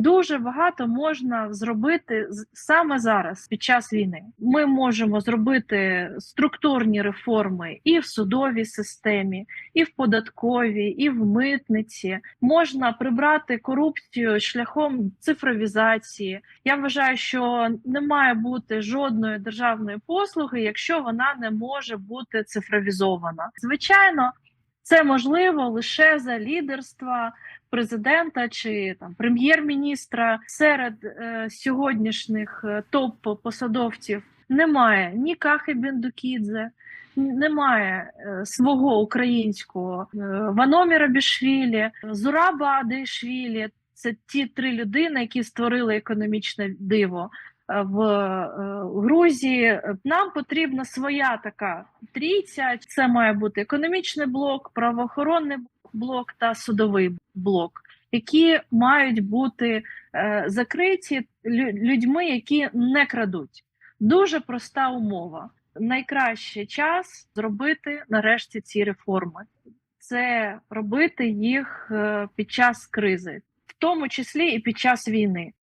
Дуже багато можна зробити саме зараз, під час війни. Ми можемо зробити структурні реформи і в судовій системі, і в податковій, і в митниці. Можна прибрати корупцію шляхом цифровізації. Я вважаю, що не має бути жодної державної послуги, якщо вона не може бути цифровізована. Звичайно, це можливо лише за лідерства президента чи там прем'єр-міністра серед е, сьогоднішніх е, топ-посадовців немає ні Кахи Бендукідзе, немає е, свого українського е, Ваноміра Бішвілі, Зураба Адейшвілі. Це ті три людини, які створили економічне диво в е, Грузії. Нам потрібна своя така трійця. Це має бути економічний блок, правоохоронний блок та судовий блок, які мають бути е, закриті людьми, які не крадуть. Дуже проста умова. Найкращий час зробити нарешті ці реформи. Це робити їх е, під час кризи, в тому числі і під час війни.